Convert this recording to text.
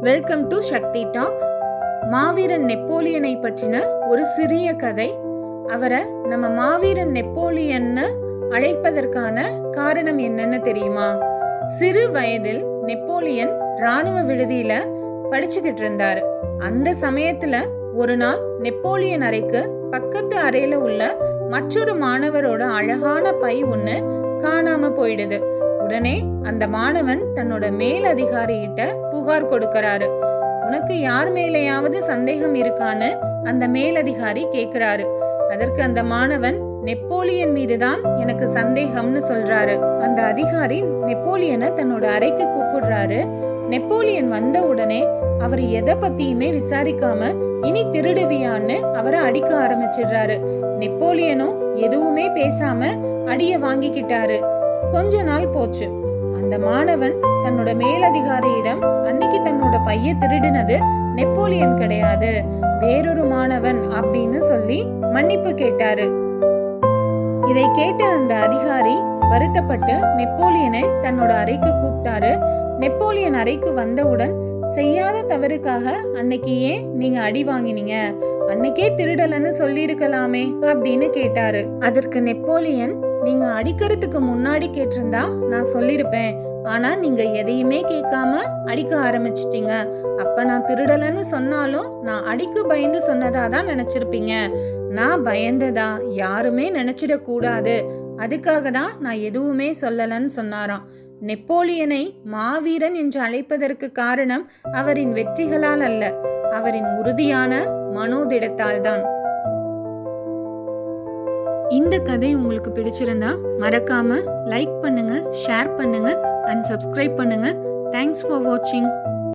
Welcome to Sakthi tax மாவீரன் நெப்போலியனை பற்றின ஒரு சிறிய கதை. அவரை நம்ம மாவீரன் நெப்போலியன்னு அழைப்பதற்கான காரணம் என்னன்னு தெரியுமா? சிறு வயதில் நெப்போலியன் ராணுவ விடுதியில படிச்சுக்கிட்டு இருந்தாரு. அந்த சமயத்துல ஒரு நாள் நெப்போலியன் அறைக்கு பக்கத்து அறையில உள்ள மற்றொரு மாணவரோட அழகான பை ஒன்று காணாம போயிடுது. உடனே அந்த மாணவன் தன்னோட மேல் அதிகாரிகிட்ட புகார் கொடுக்கறாரு. உனக்கு யார் மேலேயாவது சந்தேகம் இருக்கான்னு? அந்த மேலதிகாரி கேக்குறாரு. அதற்கு அந்த மாணவன் நெப்போலியன் மீதுதான் எனக்கு சந்தேகம்னு சொல்றாரு. அந்த அதிகாரி நெப்போலியனை தன்னோட அறைக்கு கூப்பிடுறாரு. நெப்போலியன் வந்த உடனே அவர் எதை பத்தியுமே விசாரிக்காம இனி திருடுவியான்னு அவரை அடிக்க ஆரம்பிச்சிடுறாரு. நெப்போலியனும் எதுவுமே பேசாம அடிய வாங்கிக்கிட்டாரு. கொஞ்ச நாள் போச்சு. அந்த மாணவன் தன்னோட மேலதிகாரியிடம் அன்னைக்கு தன்னோட பைய திருடினது நெப்போலியன் கிடையாது வேறொரு மாணவன் அப்படின்னு சொல்லி மன்னிப்பு கேட்டாரு. இதை கேட்ட அந்த அதிகாரி வருத்தப்பட்டு நெப்போலியனை தன்னோட அறைக்கு கூப்பிட்டாரு. நெப்போலியன் அறைக்கு வந்தவுடன் செய்யாத தவறுக்காக அன்னைக்கு ஏன் நீங்க அடி வாங்கினீங்க? அன்னைக்கே திருடலன்னு சொல்லியிருக்கலாமே அப்படின்னு கேட்டாரு. அதற்கு நெப்போலியன் நீங்க அடிக்கிறதுக்கு முன்னாடி கேட்டிருந்தா நான் சொல்லியிருப்பேன் ஆனா நீங்க எதையுமே கேட்காம அடிக்க ஆரம்பிச்சிட்டீங்க. அப்ப நான் திருடலன்னு சொன்னாலும் நான் அடிக்க பயந்து சொன்னதா தான் நினைச்சிருப்பீங்க. நான் பயந்ததா யாருமே நினைச்சிடக்கூடாது. அதுக்காக தான் நான் எதுவுமே சொல்லலன்னு சொன்னாராம். நெப்போலியனை மாவீரன் என்று அழைப்பதற்கு காரணம் அவரின் வெற்றிகளால் அல்ல அவரின் உறுதியான மனோதிடத்தால் தான். இந்த கதை உங்களுக்கு பிடிச்சிருந்தா மறக்காம லைக் பண்ணுங்க ஷேர் பண்ணுங்க அண்ட் சப்ஸ்கிரைப் பண்ணுங்க. தேங்க்ஸ் ஃபார் வாட்சிங்